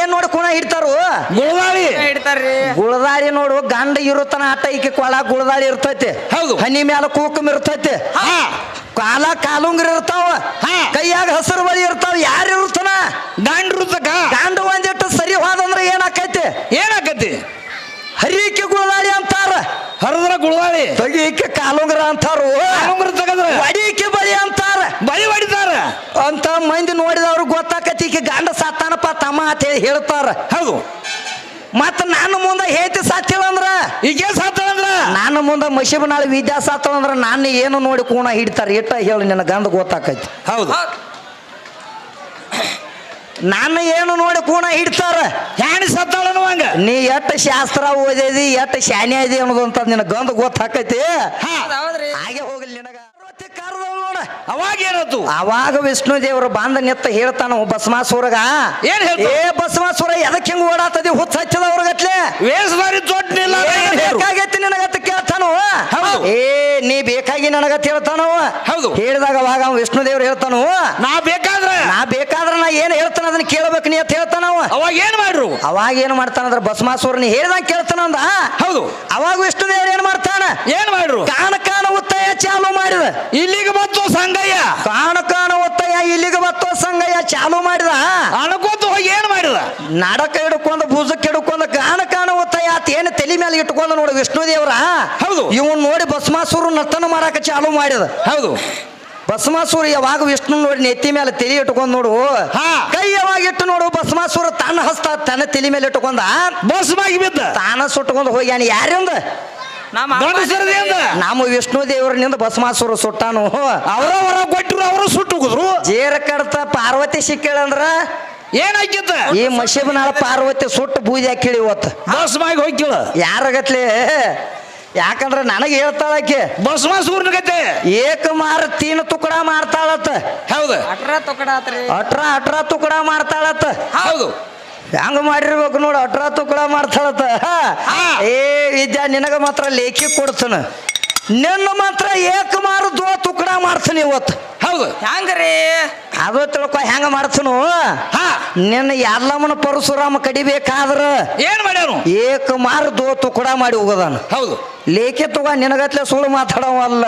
ಏನ್ ನೋಡಿ ಕುಣ ಇಡ್ತಾರು ಗುಳದಾಳಿ. ಇಡ್ತಾರ್ರಿ ಗುಳದಾಳಿ ನೋಡು ಗಂಡ ಇರುತ್ತನ ಆಟ ಈಕೆ ಕೊಳ ಗುಳದಾಳಿ ಇರ್ತೈತಿ. ಹೌದು. ಹನಿ ಮ್ಯಾಲ ಕೂಕಮ್ ಇರ್ತೈತಿ. ಕಾಲ ಕಾಲುಂಗ್ರ ಇರ್ತಾವ. ಕೈಯಾಗ ಹಸಿರು ಬಳಿ ಇರ್ತಾವ. ಯಾರು ಇರುತ್ತನ ಗಂಡರು ತಕ ಗಂಡ ಒಂದಿಟ್ಟು ಸರಿ ಹೋದಂದ್ರೆ ಏನಾಕೈತಿ? ಏನಾಕತಿ? ಹರಿಕೆ ಗುಳದಾಳಿ ಅಂತಾರ. ಹರಿದ್ರ ಗುಳದಾಳಿ ತಗೀಕೆ ಕಾಲುಂಗ್ರ ಅಂತಾರು. ಕಾಲುಂಗ್ರ ತಗದ್ರ. ವಡಿಕೆ ಬಳಿ ಅಂತಾರ. ಬಳಿ ಹೊಡಿತಾರ ಅಂತ ಮಂದಿ ನೋಡಿದವ್ರು ಗೊತ್ತಾಕತಿ ಈಕೆ ಗಂಡ ಸಾತ್ತಾನಪ್ಪ ತಮ್ಮ ಅಂತ ಹೇಳಿ ಹೇಳ್ತಾರ. ಹೌದು. ಮತ್ತ ನನ್ನ ಮುಂದೆ ಹೇತಿ ಸಾತಿಲ್ಲ ಅಂದ್ರ? ಈಗ ಸಾತಂದ್ರ ನಾನು ಮುಂದೆ ಮಶಿಬನಾಳ ವಿದ್ಯಾ ಸಾತವ ಅಂದ್ರ ನಾನು ಏನು ನೋಡಿ ಕೂಣ ಹಿಡ್ತಾರ. ಇಟ್ಟ ಹೇಳಿ ನಿನ್ನ ಗಂಧ ಗೊತ್ತಾಕೈತಿ. ಹೌದು. ನಾನು ಏನು ನೋಡಿ ಕೂಣ ಹಿಡ್ತಾರ? ಹ್ಯಾಣಿ ಸತ್ತಾಳ ಹಂಗ. ನೀ ಎಟ್ಟ ಶಾಸ್ತ್ರ ಓದಿದಿ ಎಟ್ಟ ಶಾನಿ ಅದಿ ಅನ್ನೋದು ಅಂತ ನಿನ್ನ ಗಂಧ ಗೊತ್ತಾಕೈತಿ? ಹಾ. ಹೋಗಿ ಹಾಗೆ ಹೋಗ್ಲಿ ನಿನಗ ಪಾರ್ವತಿ ಕರ್ದವ್ಳು ನೋಡ ಅವಾಗ ಏನದು ಅವಾಗ ವಿಷ್ಣು ದೇವರು ಬಾಂಧನ್ಯತ್ತ ನಿತ್ತ ಹೇಳ್ತಾನ ಬಸಮಾಸುರಗ ಏನ್ ಹೇಳ್ತಾನ? ಏ ಬಸಮಾಸುರ ಎದಕ್ ಹಿಂಗ್ ಓಡಾತದಿ ಹುಚ್ಚ ತೊಟ್ಟಿಲ್ಲ ಏನ್ ಬೇಕಾಗೈತಿ ನಿನಗತ್ತ ಕೇಳ್ತಾನೋ? ಹೌದು. ಏ ನೀ ಬೇಕಾಗಿ ನನಗತ್ತ ಹೇಳ್ತಾನವ ಹೌದು. ಹೇಳಿದಾಗ ಅವಾಗ ಅವ ವಿಷ್ಣು ದೇವ್ರು ಹೇಳ್ತಾನು? ನಾ ಬೇಕಾದ್ರ. ನಾ ಬೇಕಾದ್ರ ನಾ ಏನ್ ಹೇಳ್ತಾನ ಅದನ್ನ ಕೇಳ್ಬೇಕು ನೀ ಅಂತ ಹೇಳ್ತಾನವ ಅವಾಗ ಏನ್ ಮಾಡ್ರು? ಅವಾಗ ಏನ್ ಮಾಡ್ತಾನಂದ್ರ ಬಸಮಾಸುರ ನೀ ಹೇಳ್ದಂಗ ಕೇಳ್ತಾನಂದ ಹೌದು. ಅವಾಗ ವಿಷ್ಣು ದೇವ್ರ ಏನ್ ಮಾಡ್ತಾನ? ಏನ್ ಮಾಡ್ರು? ಕಾಣ ಕಾಣ ಉತ್ತಯ ಚಾಲು ಮಾಡಿದ. ಇಲ್ಲಿಗೆ ಬಂತು ಸಂಗಯ್ಯ ಕಾಣ ಕಾಣ ಒತ್ತಯ್ಯ ಇಲ್ಲಿಗೆ ಬತ್ತೋ ಸಂಗಯ್ಯ ಚಾಲು ಮಾಡಿದ? ಅನ್ಕೋತ ಹೋಗಿ ಏನ್ ಮಾಡಿದ? ನಡಕ ಹಿಡ್ಕೊಂಡ ಭುಜಕ್ಕೆ ಹಿಡ್ಕೊಂಡ ಕಾಣ ಕಾಣ ಒತ್ತಯ್ಯ ಆತ ಏನು ತಲೆ ಮೇಲೆ ಇಟ್ಕೊಂಡ ನೋಡು ವಿಷ್ಣು ದೇವ್ರ. ಹೌದು. ಇವನ್ ನೋಡಿ ಭಸ್ಮಾಸುರ ನರ್ತನ ಮಾಡಾಕ ಚಾಲು ಮಾಡಿದ. ಹೌದು. ಭಸ್ಮಾಸುರ ಯಾವಾಗ ವಿಷ್ಣು ನೋಡಿ ನೆತ್ತಿ ಮೇಲೆ ತಲೆ ಇಟ್ಕೊಂಡ್ ನೋಡು. ಹಾ. ಕೈ ಯಾವಾಗ ಇಟ್ಟು ನೋಡು ಭಸ್ಮಾಸುರ ತನ್ನ ಹಸ್ತ ತನ್ನ ತಲೆ ಮೇಲೆ ಇಟ್ಕೊಂಡ. ಬಸ್ಮಾಗಿ ಬಿದ್ದ. ತಾನ ಸುಟ್ಕೊಂಡು ಹೋಗ್ಯಾನ ಯಾರಿಂದ? ನಮ್ಮ ವಿಷ್ಣು ದೇವರಿನಿಂದ ಭಸ್ಮಾಸುರ ಸುಟ್ಟಾನು. ಅವರ ಹೊರ ಕೊಟ್ಟರು ಅವರು ಸುಟ್ಟು ಹೋಗಿದ್ರು ಜೇರ ಕಡತ ಪಾರ್ವತಿ ಸಿಕ್ಕೇಳಂದ್ರ ಏನಾಗಿತ್ತ? ಈ ಮಶಿಬನಾಳ ಪಾರ್ವತಿ ಸುಟ್ಟು ಬೂದಿ ಹಾಕಿಳಿ ಇವತ್ತು. ಬಸ್ಮಾಗಿ ಹೋಗಿಳ ಯಾರಾಗತ್ಲೆ ಯಾಕಂದ್ರೆ ನನಗೆ ಹೇಳ್ತಾಳಕ್ಕೆ ಬಸ್ಮಾ ಸೂರ್ಯಗತೆ ಏಕ ಮಾರ ತೀನ್ ತುಕಡ ಮಾಡ್ತಾಳತ್ತ. ಹೌದು. ಅಟ್ರ ತುಕಡ ಅಟ್ರ ಅಟ್ರ ತುಕಡ ಮಾಡ್ತಾಳತ್ತ. ಹೌದು. ಹೆಂಗ ಮಾಡಿರ್ಬೇಕು ನೋಡು ಅಟ್ರ ತುಕಳ ಮಾಡ್ತಾಳತ್ತ. ಹಾ. ಏ ವಿದ್ಯಾ ನಿನಗ ಮಾತ್ರ ಲೇಖಿ ಕೊಡ್ತಾನ. ನಿನ್ನ ಮಾತ್ರ ಏಕ ಮಾರು ದೋ ತುಕಡ ಮಾಡ್ತಾನೆ ಇವತ್ತು. ಹೌದು. ಹೆಂಗ್ರಿ? ಅದು ತಿಳ್ಕೊ ಹೆಂಗ ಮಾಡ್ತನು? ಹಾ. ನಿನ್ನ ಎಲ್ಲಮ್ಮನ ಪರಶುರಾಮ ಕಡಿಬೇಕಾದ್ರ ಏನ್ ಮಾಡ್ಯಾನು? ಏಕ ಮಾರು ದೋ ತುಕಡ ಮಾಡಿ ಹೋಗೋದಾನ. ಹೌದು. ಲೇಖಿ ತುಗ ನಿನಗತ್ಲೆ ಸುಳ್ಳು ಮಾತಾಡವಲ್ಲ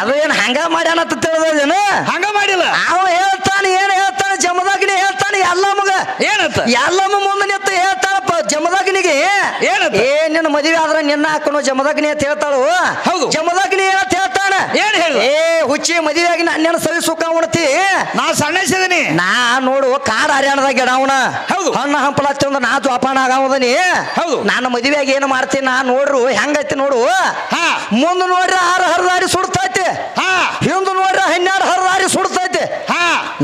ಅದು ಏನ್ ಹಂಗ ಮಾಡ್ಯಾನಂತ ತಿಳಿದೇನು ಹಂಗ ಮಾಡಿಲ್ಲ. ಅವ ಹೇಳ್ತಾನೆ ಏನ್ ಹೇಳ್ತಾನೆ ಜಮದಾಗ್ನಿ ಹೇಳ್ತಾನೆ ಎಲ್ಲಮ್ಮಗ ಏನತ್ತ ಎಲ್ಲಮ್ಮ ಮುಂದೆ ನಿಂತ ಹೇಳ್ತಾಳಪ್ಪ ಜಮದಾಗ್ನಿಗೆ. ಏನಂತ? ಏ ನಿನ್ನ ಮದುವೆ ಆದ್ರ ನಿನ್ನ ಹಾಕೋ ಜಮದಗ್ನಿ ಅಂತ ಹೇಳ್ತಾಳು. ಹೌದು. ಜಮದಗ್ನಿ ಅಂತ ಹೇಳ್ತಾನ ಏನ್ ಹೇಳು? ಏ ಹುಚ್ಚಿ ಮದುವೆಯಾಗಿ ನನ್ನ ಸರಿ ಸುಖ ಉಣ್ತಿ. ನಾ ಸಣ್ಣಸಿದೀನಿ ನಾ ನೋಡು ಕಾಡ ಹರ್ಯಾಣದಾಗ ಅವನ. ಹೌದು. ಹಣ್ಣ ಹಂಪಲ ಚಂದ ನಾ ಜೋಪಾನ ಆಗವದನಿ ಹೌದು. ನಾನು ಮದುವೆಯಾಗಿ ಏನು ಮಾಡ್ತೀನಿ ನಾ ನೋಡ್ರು ಹೆಂಗೈತಿ ನೋಡು. ಹಾ. ಮುಂದೆ ನೋಡ್ರಿ ಆರು ಹರಿದಾರಿ ಸುಡ್ತೈತಿ. ಹಾ. ಹಿಂದೆ ನೋಡ್ರಿ ಹನ್ನೆರಡು ಹರಿದಾರಿ ಸುಡ್ತೈತಿ ಹಾ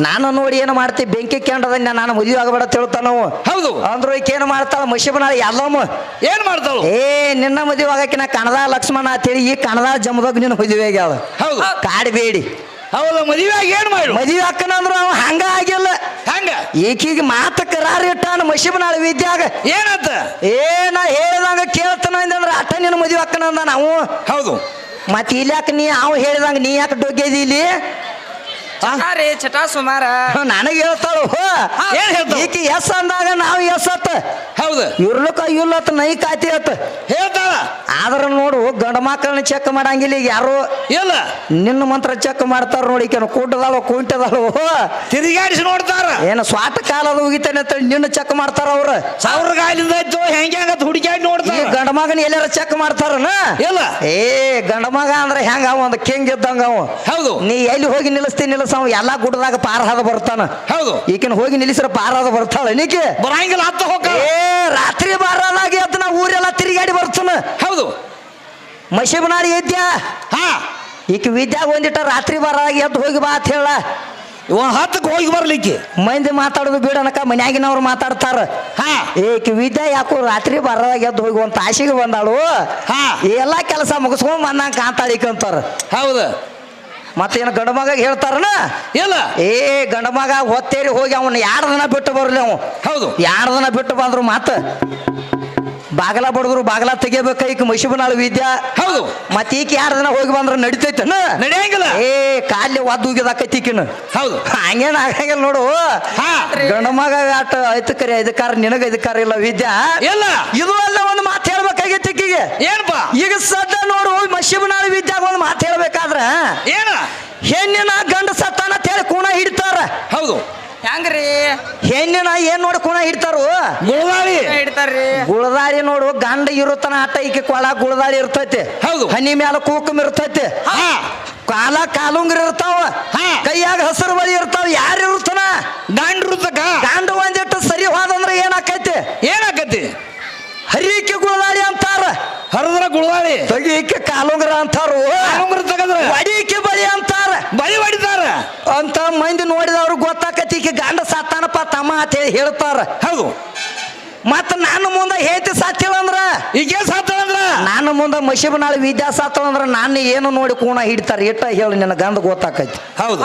ನಾನು ನೋಡಿ ಏನು ಮಾಡ್ತಿ? ಬೆಂಕಿ ಕೆಂಡದ ನಾನು ಮದುವೆ ಆಗಬೇಡ ತಿಳ್ತಾನ ನಾವು ಹೌದು. ಅಂದ್ರು ಈಕೆ ಏನು ಮಾಡ್ತಾಳ ಮಶಿಬನ ಎಲ್ಲಮ್ಮ ಏನ್ ಮಾಡ್ತಾಳು? ಏ ನಿನ್ನ ಮದುವೆ ಆಗಕ್ಕೆ ನಾ ಕಣದ ಲಕ್ಷ್ಮಣ ಅಂತೇಳಿ ಈ ಕಣದ ಜಮದಾಗ ನಿನ್ನ ಮದುವೆ ಆಗ್ಯಾಳ. ಹೌದು. ಕಾಡಬೇಡಿ ಹೌದು ಮದುವೆಯಾಗಿ ಏನ್ ಮಾಡಿ? ಮದುವೆ ಅಕ್ಕನಂದ್ರು ಅವ ಹಂಗ ಆಗಿಲ್ಲ. ಹಂಗ? ಈಕಿಗೆ ಮಾತ ಕರಾರ ಇಟ್ಟಾನ ಮಶಿಬನಾಳ ವಿದ್ಯಾಗ. ಏನಂತ? ಏ ನಾ ಹೇಳ್ದಂಗ ಕೇಳ್ತಾನ ಅಂದ್ರೆ ಅಟ್ಟ ನಿನ್ನ ಮದುವೆ ಅಕ್ಕನಂದ ನಾವು ಹೌದು. ಮತ್ತೆ ಇಲ್ಲಿ ಯಾಕೆ ನೀ ಅವ್ ಹೇಳ್ದಂಗ ನೀ ಯಾಕೆ ಡೊಗ್ಗೆದಿ ಇಲ್ಲಿ? ರೀ ಚಟಾ ಸುಮಾರ. ನನಗೆ ಹೇಳ್ತಾಳು ಏನ್ ಹೇಳ್ತಾಳು? ಈಕಿ ಎಸ್ ಅಂದಾಗ ನಾವು ಎಸ್ ಅತ್ತ. ಹೌದು. ಇರ್ಲಕ್ಕ ಇಲ್ಲತ್ತ ನೈ ಕಾತಿ ಅತ್ತ. ಹೇಳ್ತಾಳ. ಆದ್ರ ನೋಡು ಗಂಡ ಮಕ್ಕಳನ್ನ ಚೆಕ್ ಮಾಡಂಗಿಲ್ಲ ಈಗ ಯಾರು. ಇಲ್ಲ. ನಿನ್ನ ಮಂತ್ರ ಚೆಕ್ ಮಾಡ್ತಾರ ನೋಡಿ ಈಕೆನ ಕೂಟದಾಳು ಕುಂಟದಾಳು ತಿರುಗಾಡಿಸಿ ನೋಡ್ತಾರ. ಏನು ಸ್ವಾತ ಕಾಲದ ಹೋಗಿತಾನೆ ಅಂತ ನಿನ್ನ ಚೆಕ್ ಮಾಡ್ತಾರ ಅವ್ರ. ಸಾವಿರ ಆಯ್ತು ಹೆಂಗೆ ಹಂಗತ್ ಹುಡುಕ್ಯಾಡಿ ಈ ನೋಡ್ತಾರ. ಮಗನ ಎಲ್ಲಾರ ಚೆಕ್ ಮಾಡ್ತಾರನ ಇಲ್ಲ. ಏ ಗಂಡ ಮಗ ಅಂದ್ರೆ ಹೆಂಗ ಅವ? ಒಂದು ಕಿಂಗ್ ಇದ್ದಂಗ ಅವ. ಹೌದು. ನೀ ಎಲ್ಲಿ ಹೋಗಿ ನಿಲ್ಲಿಸ್ತೀನಿ ನಿಲ್ಲಿಸ ಅವ. ಎಲ್ಲಾ ಗುಡ್ಡದಾಗ ಪಾರ ಹಾದ ಬರ್ತಾನ. ಹೌದು. ಈಕಿನ ಹೋಗಿ ನಿಲ್ಲಿಸ್ರ ಪಾರ ಹಾದ ಬರ್ತಾಳ ನೀಕೆ ಬರಂಗಿಲ್ಲ ಅತ್ತ ಹೋಗ ಏ ರಾತ್ರಿ ಬಾರದಾಗ ಎದ್ದು ನಾ ಊರೆಲ್ಲ ತಿರುಗಾಡಿ ಬರ್ತಾನ. ಹೌದು. ಮಶಿಬನಾಡಿ ಇದ್ಯಾ ಹಾ. ಈಕೆ ವಿದ್ಯಾಗ ಒಂದಿಟ್ಟ ರಾತ್ರಿ ಬಾರದಾಗ ಎದ್ದು ಹೋಗಿ ಬಾ ಅಂತ ಹೇಳ. ಒಂದ್ ಹತ್ತಕ್ಕೆ ಹೋಗಿ ಬರ್ಲಿಕ್ಕೆ. ಮಂದಿ ಮಾತಾಡೋದು ಅನಕ ಮನ್ಯಾಗಿನವ್ರು ಮಾತಾಡ್ತಾರ. ಹಾ. ಏಕ ವಿದ್ಯಾ ಯಾಕೋ ರಾತ್ರಿ ಬರದಾಗ ಎದ್ದು ಹೋಗಿ ಒಂದು ತಾಸಿಗೆ ಬಂದಾಳು. ಹಾ. ಎಲ್ಲ ಕೆಲಸ ಮುಗಿಸ್ಕೊಂಡು ಬಂದಂಗ ಕಾಂತಾಳಿಕಂತಾರ ಹೌದು. ಮತ್ತೇನು ಗಂಡ ಮಗ ಹೇಳ್ತಾರನ? ಇಲ್ಲ. ಏ ಗಂಡ ಮಗ ಹೊತ್ತೇರಿ ಹೋಗಿ ಅವನು ಎರಡು ದಿನ ಬಿಟ್ಟು ಬರಲಿ ಅವ? ಹೌದು. ಎರಡು ದಿನ ಬಿಟ್ಟು ಬಂದ್ರು ಮಾತ? ಬಾಗಲ ಬಡಗರು ಬಾಗಲ ತೆಗಿಬೇಕ ಈಗ ಮೈಸೂಬನಾಳು ವಿದ್ಯಾ. ಹೌದು. ಮತ್ತೆ ಈಕ ಯಾರ ದಿನ ಹೋಗಿ ಬಂದ್ರ ನಡಿತೈತನ ನಡೆಯಂಗಿಲ್ಲ. ಏ ಕಾಲಿ ಒದ್ದು ಉಗಿದಾಕೈತಿ ಈಕಿನ ಹೌದು. ಹಂಗೇನ ಆಗಂಗಿಲ್ಲ ನೋಡು. ಹಾ. ಗಂಡ ಮಗ ಆಟ ಐತ ಕರಿ ಅಧಿಕಾರ ನಿನಗ ಅಧಿಕಾರ ಇಲ್ಲ ವಿದ್ಯಾ. ಇಲ್ಲ. ಇದು ಅಲ್ಲ ಒಂದು ಮಾತು ಹೇಳ್ಬೇಕಾಗೈತಿ ಈಕಿಗೆ. ಏನಪ್ಪ? ಈಗ ಸದ್ದ ನೋಡು ಮಶಿಬನಾಳು ವಿದ್ಯಾ ಒಂದು ಮಾತು ಹೇಳ್ಬೇಕಾದ್ರ ಏನ? ಹೆಣ್ಣಿನ ಗಂಡ ಸತ್ತಾನ ತೇಳಿ ಕೂಣ ಹಿಡ್ತಾರ. ಹೌದು. ಹೆಂಗ್ರಿ? ಹೆಣ್ಣಿನ ಏನ್ ನೋಡಿ ಕುಣ ಹಿಡ್ತಾರು? ಗುಳದಾಳಿ ಹಿಡ್ತಾರ್ರಿ. ಗುಳದಾಳಿ ನೋಡು ಗಂಡ ಇರುತ್ತಾನ ಆಟ ಈಕೆ ಕೊಳ ಗುಳದಾಳಿ ಇರ್ತೈತಿ. ಹೌದು. ಹನಿ ಮ್ಯಾಲ ಕೂಕಮ್ ಇರ್ತೈತಿ. ಕಾಲ ಕಾಲುಂಗ್ರ ಇರ್ತಾವ. ಕೈಯಾಗ ಹಸಿರು ಬಳಿ ಇರ್ತಾವ. ಯಾರು ಇರ್ತಾನ ಗಂಡ ತಕ ಗಂಡ ಒಂದಿಟ್ಟು ಸರಿ ಹೋದಂದ್ರ ಏನಾಕೈತಿ? ಏನಾಕತಿ? ಹರಿಕೆ ಗುಳದಾಳಿ ಅಂತಾರ. ಹರಿದ್ರ ಗುಳವಾಳಿ ತೆಗೀಕೆ ಕಾಲುಂಗ್ರ ಅಂತಾರು. ಕಾಲುಂಗ್ರ ತಗದ್ರ. ವಡಿಕೆ ಬಳಿ ಅಂತಾರ. ಬಳಿ ಹೊಡಿತಾರ. ಅಂತ ಮಂದಿ ನೋಡಿದವ್ರು ಗೊತ್ತಾಕತಿ ಈಕೆ ಗಂಡ ಸಾತಾನಪ್ಪ ತಮ್ಮ ಅಂತ ಹೇಳಿ ಹೇಳ್ತಾರ. ಹೌದು. ಮತ್ತ ನನ್ನ ಮುಂದೆ ಹೇತಿ ಸತ್ತಿಲ್ಲ ಅಂದ್ರ? ಈಗ ಸಾತ್ತಂದ್ರ ನನ್ನ ಮುಂದೆ ಮಶಿಬನಾಳ ವಿದ್ಯಾ ಸತ್ತವ ಅಂದ್ರ ನಾನು ಏನು ನೋಡಿ ಕೂಣ ಹಿಡಿತಾರ ಇಟ್ಟ ಹೇಳಿ ನಿನ್ನ ಗಂಧ ಗೊತ್ತಾಕೈತಿ. ಹೌದು.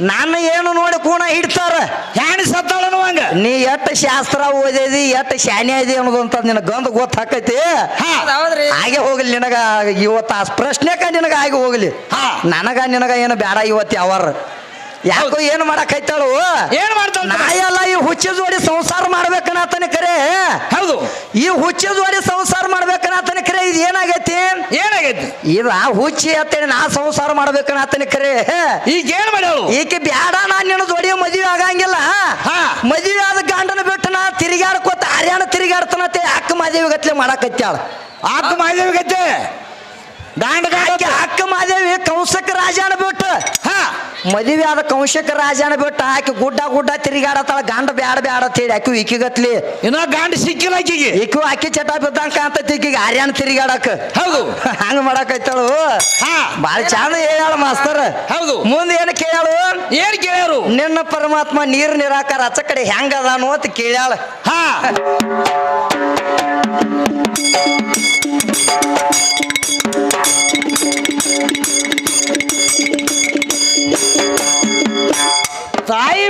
ನಾನು ಏನು ನೋಡಿ ಕೂಣ ಹಿಡ್ತಾರ? ಹ್ಯಾಣಿ ಸತ್ತಾಳನು ಹಂಗ. ನೀ ಎಟ್ಟ ಶಾಸ್ತ್ರ ಓದಿದಿ ಎಟ್ಟ ಶಾನೆ ಅದಿ ಅನ್ನೋದು ಅಂತ ನಿನ್ನ ಗಂಧ ಗೊತ್ತಾಕೈತಿ ಹಾಗೆ ಹೋಗ್ಲಿ ನಿನಗ ಇವತ್ತು ಆ ಪ್ರಶ್ನೆಕ ನಿನಗ ಆಗಿ ಹೋಗ್ಲಿ. ಹಾ. ನನಗ ನಿನಗ ಏನು ಬೇಡ ಇವತ್ತು ಯಾವಾರ. ಯಾಕೋ ಏನು ಮಾಡಕೈತಾಳು? ಏನ್ ಮಾಡ್ತಾಳ ನಾ ಎಲ್ಲ ಈ ಹುಚ್ಚ ಜೋಡಿ ಸಂಸಾರ ಮಾಡ್ಬೇಕನ್ನತನ ಕರೆ. ಹೌದು. ಈ ಹುಚ್ಚ ಜೋಡಿ ಸಂಸಾರ ಮಾಡ್ಬೇಕನ್ನತನ ಕರೆ ಇದು ಏನಾಗೈತಿ? ಏನಾಗೈತಿ? ಇದ ಹುಚ್ಚಿ ಅಂತೇಳಿ ನಾ ಸಂಸಾರ ಮಾಡ್ಬೇಕನ್ನತನ ಕರೆ. ಈಗ ಏನ್ ಮಾಡ್ಯಾಳು? ಈಕೆ ಬ್ಯಾಡ ನಾ ನಿನ್ನ ಜೋಡಿ ಮದುವೆ ಆಗಂಗಿಲ್ಲ. ಹಾ. ಮದುವೆ ಆದ ಗಂಡನ ಬಿಟ್ಟು ನಾ ತಿರುಗಾಡ್ಕೋತ ಹರ್ಯಾಣ ತಿರುಗಾಡ್ತಾನತ್ತೆ ಅಕ್ಕ ಮಾದೇವಿ ಗತ್ಲೆ ಮಾಡಕತ್ತಾಳ ಆಕ ಮಾಡಿದೇವಿಗತ್ತೆ ಗಾಂಡ ಗಾಂಡ ಆಕೆ ಅಕ್ಕ ಮಾದೇವಿ ಕಂಸಕ ರಾಜನ ಬಿಟ್ಟು ಹಾ ಮದುವೆ ಆದ ಕಂಶಕ ರಾಜನ ಬಿಟ್ಟು ಆಕೆ ಗುಡ್ಡ ಗುಡ್ಡ ತಿರುಗಾಡತ್ತಾಳ. ಗಂಡ ಬ್ಯಾಡ ಬ್ಯಾಡ ಅಂತ ಹೇಳಿ ಆಕೆ ಈಕಿಗತ್ಲಿ. ಇನ್ನೂ ಗಂಡ ಸಿಕ್ಕಿಲ್ಲ ಆಕಿಗೆ. ಈಕು ಆಕೆ ಚಟ ಬಿದ್ದಂಗ ಅಂತ ಈಕಿಗೆ ಆರ್ಯಾನ ತಿರುಗಾಡಕ್ ಹೌದು. ಹಂಗ ಮಾಡಕೈತಾಳು ಹಾ. ಬಾಳ ಚಂದ ಹೇಳ ಮಾಸ್ತರ್. ಹೌದು. ಮುಂದೆ ಏನು ಕೇಳ್ಯಾಳು? ಏನ್ ಕೇಳ್ಯಾರು? ನಿನ್ನ ಪರಮಾತ್ಮ ನೀರ್ ನಿರಾಕಾರ ಅಚ್ಚ ಕಡೆ ಹೆಂಗ ಅದಾನು ಅಂತ ಕೇಳ್ಯಾಳ. ಹಾ.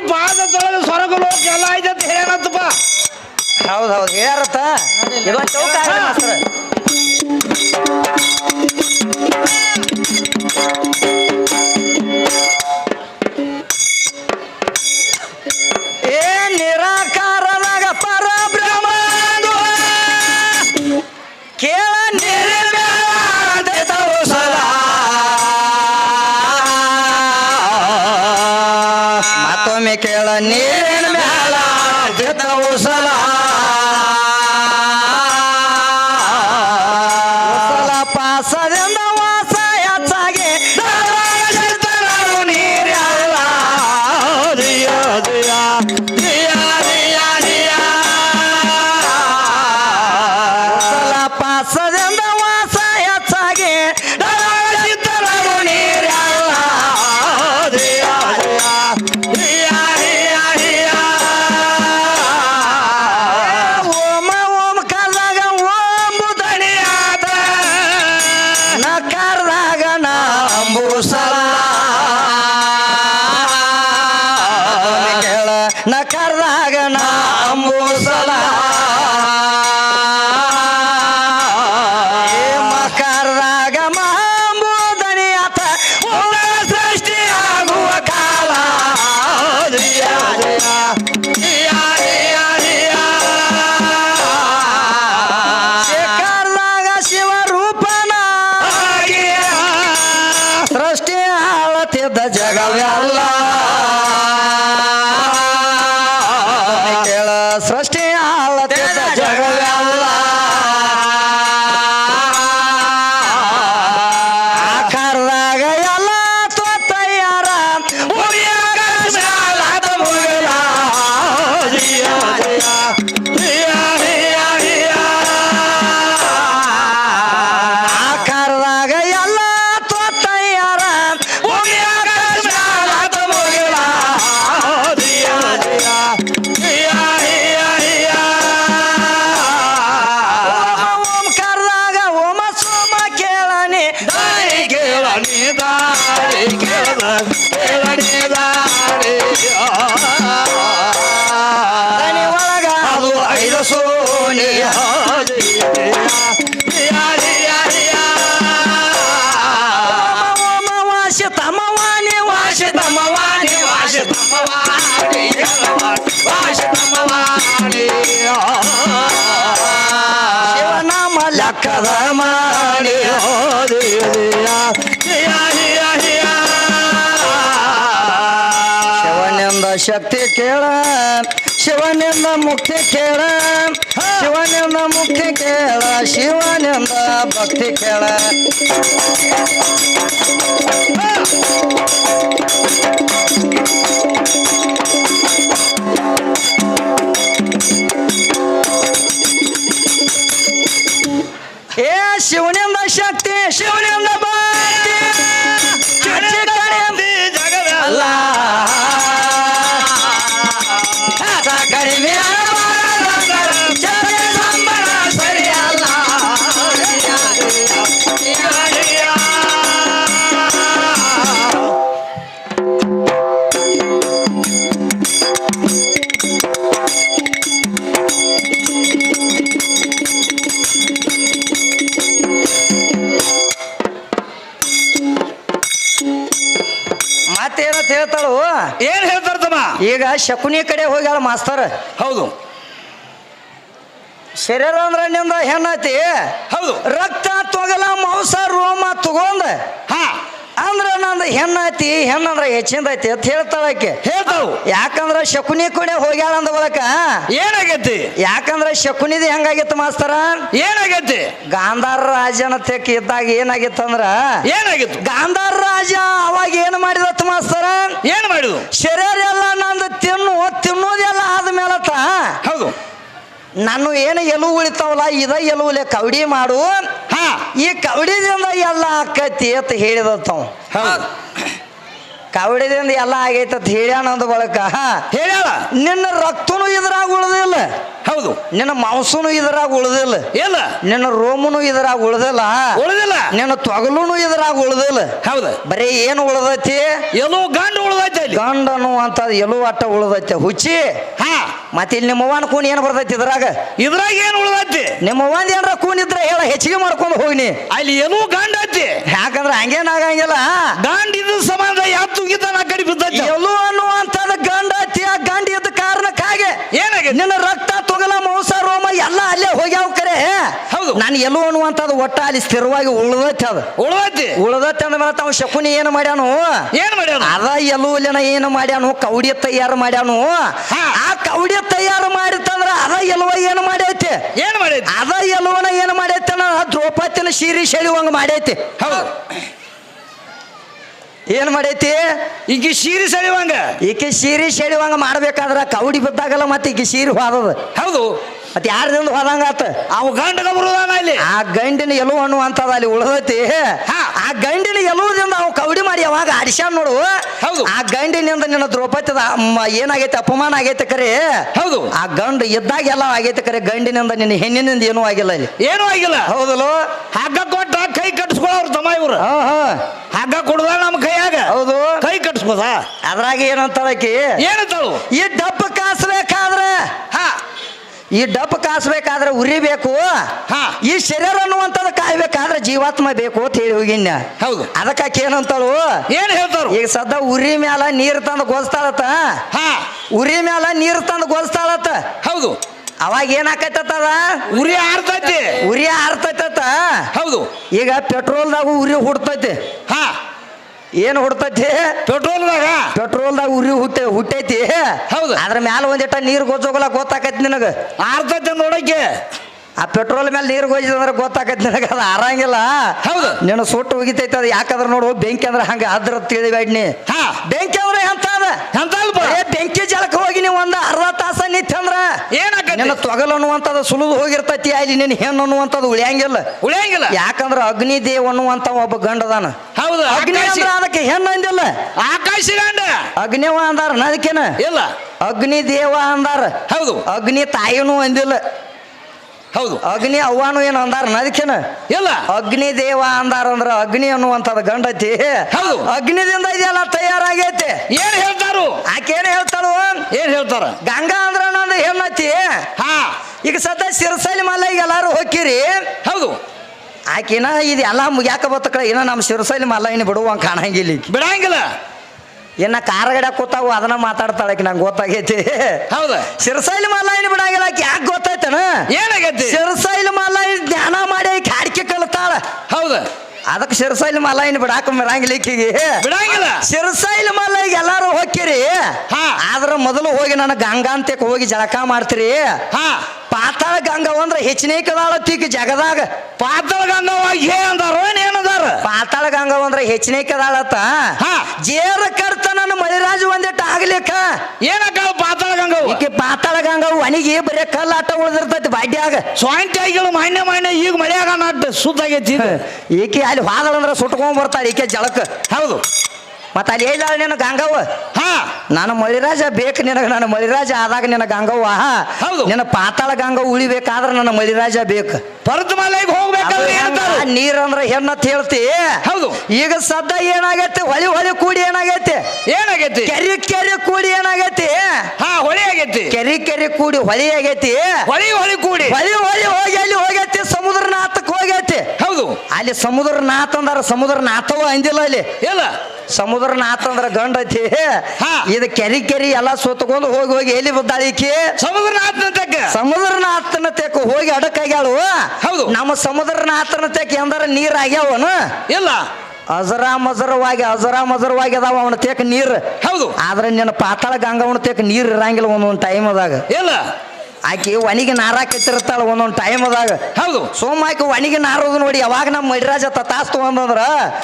ಪಾದ ತೊಳೆದು ಸ್ವರ್ಗ ಲೋಕ ಎಲ್ಲ ಐತೆ ಅಂತ ಹೇಳತ್ತಪ್ಪ ಹೌದ್ ಹೌದ್ ಹೇಳ್ಯಾರತ್ತ. ಚೌಕ money. ಶಿವನಿಂದ ಶಕ್ತಿ ಕೇಳ ಶಿವನಿಂದ ಮುಕ್ತಿ ಕೇಳ ಶಿವನಿಂದ ಮುಕ್ತಿ ಕೇಳ ಶಿವನಿಂದ ಭಕ್ತಿ ಕೇಳ. ಈಗ ಶಕುನಿ ಕಡೆ ಹೋಗ್ಯಾಳ ಮಾಸ್ತರ್. ಹೌದು. ಶರೀರ ಅಂದ್ರೆ ನಿಂದ ಹೆಣ್ಣತಿ. ಹೌದು. ರಕ್ತ ತೊಗಲ ಮಾಂಸ ರೋಮ ತಗೊಂಡ ಹಾ. ಅಂದ್ರ ನಂದು ಹೆಣ್ಣೈತಿ ಹೆಣ್ಣಂದ್ರ ಹೆಚ್ಚಿಂದ ಐತಿ ಅಂತ ಹೇಳ್ತಾಳಕ್ಕೆ ಹೇಳ್ತಾವು ಯಾಕಂದ್ರ ಶಕುನಿ ಕೊನೆ ಹೋಗ್ಯಾಳ ಅಂದ ಬಳಕ ಏನಾಗೈತಿ? ಯಾಕಂದ್ರ ಶಕುನಿದ ಹೆಂಗಾಗಿತ್ತು ಮಾಸ್ತರ? ಏನಾಗೈತಿ? ಗಾಂಧಾರ ರಾಜನ ತೆಕ್ ಇದ್ದಾಗ ಏನಾಗಿತ್ತಂದ್ರ ಏನಾಗಿತ್ತು? ಗಾಂಧಾರ ರಾಜ ಅವಾಗ ಏನ್ ಮಾಡಿದತ್ತು ಮಾಸ್ತರ? ಏನ್ ಮಾಡಿದ್ರು ಶರೀರ ಎಲ್ಲ ನಂದು ತಿನ್ನು ತಿನ್ನೋದೆಲ್ಲ ಆದ್ಮೇಲತ್ತ ಹೌದು. ನಾನು ಏನು ಎಲು ಉಳಿತಾವಲ್ಲ ಇದ ಎಲುವುಲೆ ಕವಡಿ ಮಾಡು. ಹಾ. ಈ ಕವಡಿದಿಂದ ಎಲ್ಲ ಆಕೈತಿ ಅಂತ ಹೇಳಿದ ತಾವು ಕವಡಿದಿಂದ ಎಲ್ಲ ಆಗೈತೆ ಅಂತ ಹೇಳ್ಯಾನ ಅಂದ ಬಳಕ. ಹೇಳ್ಯಾಳ. ನಿನ್ನ ರಕ್ತನು ಇದ್ರಾಗ ಉಳ್ದಿಲ್ಲ. ಹೌದು. ನಿನ್ನ ಮಾಂಸನು ಇದ್ರಾಗ ಉಳ್ದಿಲ್ಲ. ಇಲ್ಲ. ನಿನ್ನ ರೋಮನು ಇದ್ರಾಗ ಉಳ್ದಿಲ್ಲ. ಉಳ್ದಿಲ್ಲ. ನಿನ್ನ ತೊಗಲುನು ಇದ್ರಾಗ ಉಳ್ದಿಲ್ಲ. ಹೌದು. ಬರೀ ಏನು ಉಳ್ದೈತಿ? ಎಲ್ಲೋ ಗಂಡ ಉಳ್ದೈತೆ ಗಂಡ ಗಂಡನು ಅಂತ ಎಲ್ಲೋ ಅಟ್ಟ ಉಳ್ದೈತಿ. ಹುಚ್ಚಿ. ಹಾ. ಮತ್ತೆ ಇಲ್ಲಿ ನಿಮ್ಮವ್ವನ ಕೂನ್ ಏನು ಬರ್ತೈತಿ ಇದ್ರಾಗ? ಇದ್ರಾಗ ಏನು ಉಳ್ದೈತಿ? ನಿಮ್ಮವ್ವಂದ ಏನ್ರ ಕೂನ್ ಇದ್ರೆ ಹೇಳ ಹೆಚ್ಚಿಗೆ ಮಾಡ್ಕೊಂಡು ಹೋಗಿನಿ ಅಲ್ಲಿ ಏನೂ ಗಂಡ ಐತಿ. ಯಾಕಂದ್ರೆ ಹಂಗೇನಾಗಂಗಿಲ್ಲ ಗಂಡ ಇದ್ದ ಸಂಬಂಧ ಯಾತ್ ತುಗಿತಾನ ಕಡೆ ಬಿದ್ದೈತಿ ಎಲ್ಲೋ ಅನ್ನುವಂಥದ್ದು ಗಂಡ ಐತಿ ಆ ಗಂಡ ಇದ್ದ ಕಾರಣಕ್ಕಾಗಿ ಏನಾಗೈತಿ ನಿನ್ನ ರಕ್ತ ತೊಗಲ ಮಾಂಸ ರೋಮ ಎಲ್ಲ ಅಲ್ಲೇ ಹೋಗ್ಯಾವ ಕರೆ ಹೌದು. ನಾನು ಎಲ್ಲೋ ಅನ್ನುವಂಥದ್ದು ಒಟ್ಟ ಅಲ್ಲಿ ಸ್ಥಿರವಾಗಿ ಉಳ್ದೈತಿ ಅದು. ಉಳ್ದೈತಿ? ಉಳ್ದೈತಿ ಅಂದ್ಮೇಲೆ ತಾವು ಶಕುನಿ ಏನು ಮಾಡ್ಯಾನು? ಏನು ಮಾಡ್ಯಾನು? ಅದ ಎಲುವಲಿನ ಏನು ಮಾಡ್ಯಾನು? ಕೌಡಿ ತಯಾರು ಮಾಡ್ಯಾನು. ಆ ಕೌಡಿ ತಯಾರು ಮಾಡಿತ್ತಂದ್ರ ಅದ ಎಲ್ಲೋ ಏನು ಮಾಡೈತಿ? ಏನು ಮಾಡೈತಿ? ಅದ ಎಲ್ಲೋನ ಏನು ಮಾಡೈತಿ ಅನ್ನೋ ದ್ರೌಪದಿನ ಸೀರಿ ಸೆಳಿವಂಗ ಮಾಡೈತಿ. ಹೌದು. ಏನ್ ಮಾಡೈತಿ? ಈಗ ಸೀರೆ ಸೆಳಿವಂಗ ಈಕೆ ಸೀರೆ ಸೆಳಿವಂಗ ಮಾಡ್ಬೇಕಾದ್ರ ಕೌಡಿ ಬಿದ್ದಾಗಲ್ಲ ಮತ್ತೆ ಈಕೆ ಸೀರೆ ಹೋದದ. ಹೌದು. ಮತ್ತೆ ಯಾರ್ದಿಂದ ಹೋದಂಗಾತ ಅವ ಗಂಡಗ ಬರುದಾನ ಅಲ್ಲಿ. ಆ ಗಂಡಿನ ಎಲು ಅನ್ನುವಂಥದ್ದು ಅಲ್ಲಿ ಉಳ್ದೈತಿ. ಆ ಗಂಡಿನ ಎಲುವುದಿಂದ ಅವ್ ಕವಡಿ ಮಾಡಿ ಯಾವಾಗ ಆಡಿಸ್ಯಾನ ನೋಡು. ಹೌದು. ಆ ಗಂಡಿನಿಂದ ನಿನ್ನ ದ್ರೌಪದಿದ ಏನಾಗೈತೆ ಅಪಮಾನ ಆಗೈತೆ ಕರೆ. ಹೌದು. ಆ ಗಂಡು ಇದ್ದಾಗ ಎಲ್ಲ ಆಗೈತೆ ಕರೆ ಗಂಡಿನಿಂದ ನಿನ್ನ ಹೆಣ್ಣಿನಿಂದ ಏನೂ ಆಗಿಲ್ಲ ಇಲ್ಲಿ ಏನೂ ಆಗಿಲ್ಲ. ಹೌದಲ್ಲೋ? ಹಗ್ಗ ಕೊಟ್ಟ ಕೈ ಕಟ್ಟಿಸ್ಕೊಳ್ಳೋರು ತಮ್ಮ ಇವ್ರು. ಹಗ್ಗ ಕೊಡ್ದ ನಮ್ಮ ಕೈಯಾಗ. ಹೌದು. ಕೈ ಕಟ್ಟಿಸ್ಬೋದ ಅದ್ರಾಗ ಏನಂತಾಳಕಿ ಏನಂತಾಳು? ಈ ಡಬ್ ಈ ಡಬ್ಬ ಕಾಸ್ಬೇಕಾದ್ರೆ ಉರಿಬೇಕು ಹಾ. ಈ ಶರೀರ ಅನ್ನುವಂಥದ್ದು ಕಾಯ್ಬೇಕಾದ್ರೆ ಜೀವಾತ್ಮ ಬೇಕು ಅಂತ ಹೇಳಿ ಹೋಗಿನ್ಯ. ಹೌದು. ಅದಕ್ಕೆ ಏನಂತಾಳು ಏನ್ ಹೇಳ್ತಾರು ಈಗ ಸದ್ದ ಉರಿ ಮ್ಯಾಲ ನೀರು ತಂದು ಗೋಸ್ತಾಳತ್ತ? ಹಾ. ಉರಿ ಮ್ಯಾಲ ನೀರು ತಂದು ಗೋಸ್ತಾಳತ್ತ? ಹೌದು. ಅವಾಗ ಏನಾಕೈತದ ಉರಿ ಆರ್ತೈತಿ. ಉರಿ ಆರ್ತೈತತ್ತ? ಹೌದು. ಈಗ ಪೆಟ್ರೋಲ್ದಾಗ ಉರಿ ಹುಡ್ತೈತಿ. ಹಾ. ಏನು ಹುಡ್ತೈತಿ? ಪೆಟ್ರೋಲ್ದಾಗ? ಪೆಟ್ರೋಲ್ದಾಗ ಉರಿ ಹುಟ್ಟೆ ಹುಟ್ಟೈತಿ. ಹೌದು. ಅದ್ರ ಮ್ಯಾಲ ಒಂದಿಟ್ಟ ನೀರು ಗೊಜ್ಜೋಗಲ್ಲ ಗೊತ್ತಾಕೈತಿ ನಿನಗ. ಆರ್ತೈತಿ ನೋಡಕ್ಕೆ. ಆ ಪೆಟ್ರೋಲ್ ಮೇಲೆ ನೀರು ಗೊಜ್ಜಿದ್ರೆ ಗೊತ್ತಾಕೈತಿ ನಿನಗ ಅದು ಆರಂಗಿಲ್ಲ. ಹೌದು. ನೀನು ಸುಟ್ಟು ಹೋಗಿತೈತಿ ಅದು ಯಾಕಂದ್ರೆ ನೋಡು ಬೆಂಕಿ ಅಂದ್ರೆ ಹಂಗೆ ಅದ್ರ ತಿಳಿಬೇಡ್ನಿ. ಹಾ. ಬೆಂಕಿ ಅಂದ್ರೆ ಎಂತ? ಎಂತ ಬೆಂಕಿ ಜಲಕ್ಕೆ ಹೋಗಿ ನೀವು ಒಂದು ಅರ್ಧ ತಾಸ ನಿಂತ ಅಂದ್ರ ಏನಾಕತಿ ನಿನ್ನ ತೊಗಲು ಅನ್ನುವಂಥದ್ದು ಸುಲಿದು ಹೋಗಿರ್ತೈತಿ ಅಲ್ಲಿ ನಿನ್ನ ಹೆಣ್ಣು ಅನ್ನುವಂಥದ್ದು ಉಳಿಯಂಗಿಲ್ಲ. ಉಳಿಯಂಗಿಲ್ಲ. ಯಾಕಂದ್ರ ಅಗ್ನಿ ದೇವ್ ಅನ್ನುವಂಥ ಒಬ್ಬ ಗಂಡದಾನ ಹೌದು ಅಗ್ನಿ ಅದಕ್ಕೆ ಹೆಣ್ಣು ಅಂದಿಲ್ಲ. ಆಕಾಶ ಗಂಡ. ಅಗ್ನಿವ ಅಂದಾರ ಅದಕ್ಕೇನ? ಇಲ್ಲ. ಅಗ್ನಿ ದೇವ ಅಂದಾರ. ಹೌದು. ಅಗ್ನಿ ತಾಯಿನೂ ಅಂದಿಲ್ಲ. ಹೌದು. ಅಗ್ನಿ ಅವ್ವಾನು ಏನು ಅಂದಾರ ಅದಕ್ಕೇನ? ಇಲ್ಲ. ಅಗ್ನಿ ದೇವ ಅಂದಾರ ಅಂದ್ರ ಅಗ್ನಿ ಅನ್ನುವಂಥದ್ದು ಗಂಡತಿ ಹೌದು. ಅಗ್ನಿದಿಂದ ಇದೆಲ್ಲ ತಯಾರಾಗೈತೆ. ಏನ್ ಹೇಳ್ತಾರು? ಆಕೆ ಹೇಳ್ತಾರು ಹೇಳ್ತಾಳು? ಏನ್ ಹೇಳ್ತಾರ? ಗಂಗಾ ಅಂದ್ರ ನಂದು ಹೆಣ್ಣತಿ. ಹಾ. ಈಗ ಸದ್ಯ ಸಿರಸೈಲಿ ಮಲೆಗೆ ಎಲ್ಲಾರು ಹೋಗಿರಿ ಹೌದು. ಆಕಿನ ಇದು ಎಲ್ಲ ಮುಗ್ಯಾಕ ಬತ್ತಕ ಏನೋ ನಮ್ಮ ಸಿರಸೈಲಿ ಮಲ್ಲ ಏನು ಬಿಡುವಂಗ ಕಾಣಂಗಿಲ್ಲ. ಬಿಡಂಗಿಲ್ಲ. ಇನ್ನ ಕಾರಗಡ ಕೂತಾವು ಅದನ್ನ ಮಾತಾಡ್ತಾಳೆ ಆಕಿ ನಂಗೆ ಗೊತ್ತಾಗೈತಿ. ಹೌದ? ಶಿರಸೈಲ್ ಮಾಲಾಯಿನ ಬಿಡಾಗಿಲ್ಲ ಬಿಡಂಗಿಲ್ಲ ಆಕಿ ಯಾಕೆ ಗೊತ್ತಾಯ್ತನ? ಏನಾಗೈತಿ? ಶಿರಸೈಲ್ ಮಲ್ಲ ಧ್ಯಾನ ಮಾಡಿ ಆಕಿ ಹೌದ? ಅದಕ್ಕೆ ಶಿರಸೈಲ್ ಮಾಲಾಯಿನ ಬಿಡಾಕ ಮಿರಂಗಿಲ್ಲ ಈಕಿಗೆ. ಬಿಡಂಗಿಲ್ಲ? ಶಿರಸೈಲ್ ಮಾಲಾಯಿಗೆ ಎಲ್ಲಾರು ಹೋಗ್ತೀರಿ ಹಾ. ಆದ್ರ ಮೊದಲು ಹೋಗಿ ನನ್ನ ಗಂಗಾಂತ್ಯಕ್ಕೆ ಹೋಗಿ ಜಳಕ ಮಾಡ್ತೀರಿ. ಹಾ. ಪಾತಾಳ ಗಂಗ ಅಂದ್ರೆ ಹೆಚ್ಚಿನ ಜಗದಾಗ. ಪಾತಾಳ ಗಂಗವ ಏ ಅಂದಾರ ಏನಂದಾರ? ಪಾತಾಳ ಗಂಗ ಅಂದ್ರೆ ಹೆಚ್ಚಿನ ಕದಾಳತ್ತ. ಹಾ. ಜೇರ ಕರ್ತ ನನ್ನ ಮಳಿರಾಜ ಒಂದಿಟ್ಟು ಆಗ್ಲಿಕ್ಕ. ಏನಕ್ಕ ಪಾತಾಳ ಗಂಗವ್ವ ಈಕೆ ಪಾತಾಳ ಗಂಗಾ ಒಣಗಿ ಬರೀ ಕಲ್ಲಾಟ ಉಳಿದಿರ್ತೈತಿ ಬಾಡ್ಯಾಗ. ಆಗಿಗಳು ಮಾನ್ಯ ಮಾನ್ಯ ಈಗ ಮಳೆಯಾಗ ನಾಟ್ ಸುದ್ದಾಗೈತಿ. ಈಕೆ ಅಲ್ಲಿ ಹಾದಳಂದ್ರ ಸುಟ್ಕೊಂಡ್ ಬರ್ತಾಳೆ ಈಕೆ ಜಳಕ. ಹೌದು. ಮತ್ತ ಅಲ್ಲಿ ಹೇಳಿದಾಳ ನಿನ್ನ ಗಂಗವ್ವ? ಹಾ. ನಾನು ಮಳಿರಾಜ ಬೇಕು ನಿನಗೆ ನನ್ನ ಮಳಿರಾಜ ಆದಾಗ ನಿನ್ನ ಗಂಗವ್ವ. ಹೌದು. ನಿನ್ನ ಪಾತಾಳ ಗಂಗ ಉಳಿಬೇಕಾದ್ರೆ ನನ್ನ ಮಳಿರಾಜ ಬೇಕು. ಪರತ ಹೋಗ್ಬೇಕಂದ್ರೆ ನೀರಂದ್ರೆ ನೀರಂದ್ರ ಹೆಣ್ಣತ್ ಹೇಳ್ತಿ. ಹೌದು. ಈಗ ಸದ್ದ ಏನಾಗೈತಿ? ಹೊಳಿ ಹೊಳಿ ಕೂಡಿ ಏನಾಗೈತಿ? ಏನಾಗೈತಿ? ಕೆರಿ ಕೆರಿ ಕೂಡಿ ಏನಾಗೈತಿ? ಹಾ ಹೊಳಿ ಆಗೈತಿ. ಕೆರಿ ಕೆರಿ ಕೂಡಿ ಹೊಳಿ ಆಗೈತಿ? ಹೊಳಿ ಹೊಳಿ ಕೂಡಿ. ಹೊಳಿ ಹೊಳಿ ಹೋಗಿ ಅಲ್ಲಿ ಹೋಗೈತಿ ಸಮುದ್ರನಾಥಕ್ಕೆ ಹೋಗೈತಿ. ಹೌದು ಅಲ್ಲಿ ಸಮುದ್ರ ನಾಥ ಅಂದಾರ ಸಮುದ್ರ ನಾಥವ ಅಂದಿಲ್ಲ ಅಲ್ಲಿ. ಇಲ್ಲ. ಸಮುದ್ರ ನಾಥ ಅಂದ್ರ ಗಂಡ ಐತಿ. ಹಾ. ಇದು ಕೆರಿ ಕೆರಿ ಎಲ್ಲ ಸುತ್ತಕೊಂಡು ಹೋಗಿ ಹೋಗಿ ಎಲ್ಲಿ ಬದ್ದಾಳಿಕಿ? ತೆಕ್ಕ. ಸಮುದ್ರ ನಾಥನ ತೆಕ್ಕ ಹೋಗಿ ಅಡಕಾಗ್ಯಾಳು. ಹೌದು. ನಮ್ಮ ಸಮುದ್ರ ನಾಥನ ತೆಕ್ಕ ಅಂದ್ರೆ ನೀರ್ ಆಗ್ಯಾವನು ಇಲ್ಲ. ಅಜರಾಮಜರವಾಗಿ ಮಜರವಾಗಿ ಅಜರ ಮಜರವಾಗಿ ಅದಾವ ಅವನ ತೇಕ ನೀರ್. ಹೌದು. ಆದ್ರೆ ನಿನ್ನ ಪಾತಾಳ ಗಂಗವನ ತೇಕ ನೀರ್ ಇರಂಗಿಲ್ಲ ಒಂದೊಂದು ಟೈಮ್ ಅದಾಗ. ಇಲ್ಲ. ಆಕಿ ಒಣಿಗೆ ನಾರಾಕತ್ತಿರ್ತಾಳ ಒಂದೊಂದು ಟೈಮ್ ಅದಾಗ. ಹೌದು. ಸೋಮ ಆಕಿ ಒಣಿಗೆ ನಾರೋದು ನೋಡಿ ಯಾವಾಗ ನಮ್ಮ ಮಡಿರಾಜ ತತಾಸ್ ತಗೊಂಡ್ರ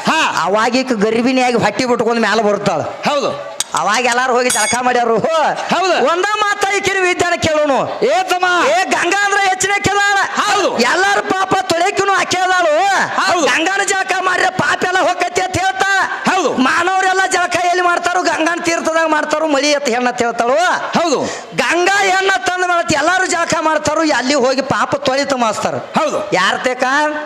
ಹಾ. ಅವಾಗ ಈಕ ಗರ್ಭಿಣಿಯಾಗಿ ಹೊಟ್ಟಿ ಬಿಟ್ಕೊಂಡ್ ಮ್ಯಾಲ ಬರ್ತಾಳ ಹೌದು. ಅವಾಗ ಎಲ್ಲಾರು ಹೋಗಿ ಜಳಕ ಮಾಡ್ಯಾರು. ಹೌದು. ಒಂದ ಮಾತಾಡಿಕಿರಿ ವಿದ್ಯಾನ ಕೇಳೋನು. ಏ ತಮ್ಮ. ಏ ಗಂಗಾ ಅಂದ್ರೆ ಹೆಚ್ಚಿನ ಕೆದಾಳ ಹೌದು. ಎಲ್ಲಾರು ಪಾಪ ತೊಳೆಕಿನು ಹಾಕ್ಯದಾಳು ಹೌದು. ಗಂಗಾನ ಜಳಕ ಮಾಡ್ರೆ ಪಾಪ ಎಲ್ಲ ಹೊಕ್ಕತಿ ಅಂತ ಹೇಳ್ತಾಳ ಹೌದು. ಮಾನವರೆಲ್ಲ ಜಳಕ ಎಲ್ಲಿ ಮಾಡ್ತಾರೋ ಗಂಗಾನ ತೀರ್ಥದಾಗ ಮಾಡ್ತಾರೋ ಮಳಿ ಎತ್ತ ಹೆಣ್ಣತ್ ಹೇಳ್ತಾಳು? ಹೌದು. ಗಂಗಾ ಹೆಣ್ಣ ತಂದು ಮೇಲೆ ಎಲ್ಲಾರು ಜಳಕ ಮಾಡ್ತಾರೋ ಅಲ್ಲಿ ಹೋಗಿ ಪಾಪ ತೊಳಿತ ಮಾಸ್ತಾರ. ಹೌದು. ಯಾರ ತೇಕ?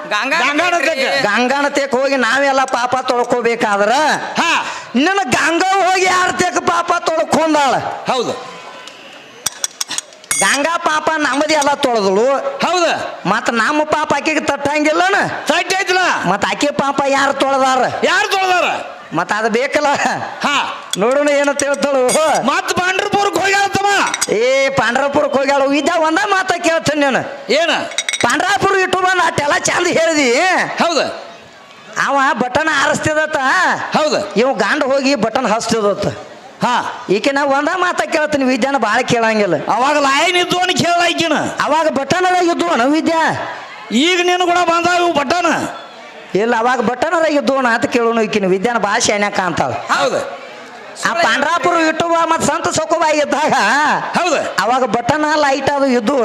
ಗಂಗಾ ಗಂಗಾನ ತೆಕ್ಕ. ಗಂಗಾನ ತೇಕ. ಹೋಗಿ ನಾವೆಲ್ಲ ಪಾಪ ತೊಳ್ಕೋಬೇಕಾದ್ರ? ಹಾ. ನಿನ್ನ ಗಂಗಾ ಹೋಗಿ ಯಾರ ತೇಕ ಪಾಪ ತೊಳ್ಕೊಂಡಾಳ? ಹೌದು. ಗಂಗಾ ಪಾಪ ನಮ್ಮದಿ ಎಲ್ಲ ತೊಳೆದಳು. ಹೌದು. ಮತ್ತ ನಮ್ಮ ಪಾಪ ಆಕೆಗೆ ತಟ್ಟಂಗಿಲ್ಲನ? ತಟ್ಟೈತಿಲ್ಲ ಮತ್ತ ಆಕೆ ಪಾಪ ಯಾರು ತೊಳೆದಾರ? ಯಾರು ತೊಳೆದಾರ? ಮತ್ತ ಅದು ಬೇಕಲ್ಲ? ಹಾ. ನೋಡೋಣ ಏನಂತ ಹೇಳ್ತಾಳು. ಮತ್ ಪಾಂಡ್ರಪುರಕ್ಕೆ ಹೋಗ್ಯಾಳ ತಮ್ಮ ಏ ಪಾಂಡ್ರಪುರಕ್ಕೆ ಹೋಗ್ಯಾಳು. ಇದ್ದ ಒಂದ ಮಾತ ಕೇಳ್ತೇನೆ ನಾನು. ಏನ? ಪಾಂಡ್ರಾಪುರ ಇಟ್ಟು ಬಂದ ಅಟ್ಟೆಲ್ಲ ಚಂದ ಹೇಳಿದಿ. ಹೌದು? ಅವ ಬಟನ್ ಆರಿಸ್ತಿದತ್ತ. ಹೌದು? ಇವ್ ಗಂಡ ಹೋಗಿ ಬಟನ್ ಹಚ್ತಿದತ್ತ. ಹಾ. ಈಕೆ ನಾ ಒಂದ ಮಾತ ಕೇಳ್ತೀನಿ. ವಿದ್ಯಾನ ಭಾಳ ಕೇಳಂಗಿಲ್ಲ. ಅವಾಗ ಲಾಯನ್ ಇದ್ದು ಅಂತ ಕೇಳಾಕಿನ ಅವಾಗ ಬಟನ್ ಇದ್ದುವನ ವಿದ್ಯಾ? ಈಗ ನೀನು ಕೂಡ ಬಂದಾವ ಇವು ಬಟನ್? ಇಲ್ಲ ಅವಾಗ ಬಟನ್ ಇದ್ದು ಅಂತ ಕೇಳೋಣ ಈಕಿನ. ವಿದ್ಯಾನ ಭಾಷೆ ಶಾನ್ಯಾಕ ಅಂತಾಳ. ಹೌದು? ಆ ಪಾಂಡ್ರಾಪುರ ಇಟ್ಟುವ ಮತ್ ಸಂತ ಸೊಕುಬ ಇದ್ದಾಗ ಹೌದು. ಅವಾಗ ಬಟನ್ ಲೈಟ್ ಅದು ಇದ್ದು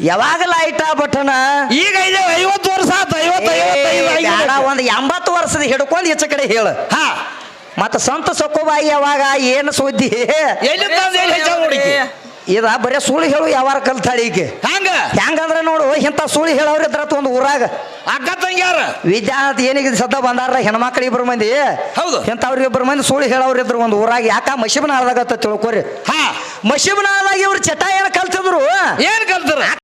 ಯಾವಾಗ ಲೈಟ್ ಆ ಬಟನ್? ಈಗ ಇದೆ ಐವತ್ತು ವರ್ಷ ಆತ ಐವತ್ತು. ಒಂದು ಎಂಬತ್ತು ವರ್ಷದ ಹಿಡ್ಕೊಂಡು ಈಚೆ ಕಡೆ ಹೇಳು. ಹಾ. ಮತ್ತ ಸಂತ ಸೊಕುಬಾಯಿ ಯಾವಾಗ? ಏನು ಸುದ್ದಿ? ಎಲ್ಲಿ ಇದ ಬರೇ ಸುಳ್ಳು ಹೇಳು ಯಾವಾರ ಕಲ್ತಾಳಿ ಈಕೆ. ಹಂಗ? ಹೆಂಗಂದ್ರೆ ನೋಡು ಇಂಥ ಸುಳ್ಳು ಹೇಳೋರು ಇದ್ರತ್ ಒಂದು ಊರಾಗ. ಅಕ್ಕ ತಂಗ್ಯಾರ? ವಿದ್ಯಾರ್ಥಿ ಏನಿಗೆ ಸದ್ದ ಬಂದಾರ ಹೆಣ್ಮಕ್ಳು ಇಬ್ರು ಮಂದಿ? ಹೌದು. ಇಂಥವ್ರಿ ಇಬ್ರು ಮಂದಿ ಸುಳ್ಳು ಹೇಳೋರು ಇದ್ರು ಒಂದು ಊರಾಗ. ಯಾಕ ಮಶಿಬನಾಳದಾಗ ತಿಳ್ಕೊರಿ. ಹಾ. ಮಶಿಬನಾಳದಾಗ ಇವ್ರು ಚಟ ಏನು ಕಲ್ತಿದ್ರು? ಏನ್ ಕಲ್ತಾರ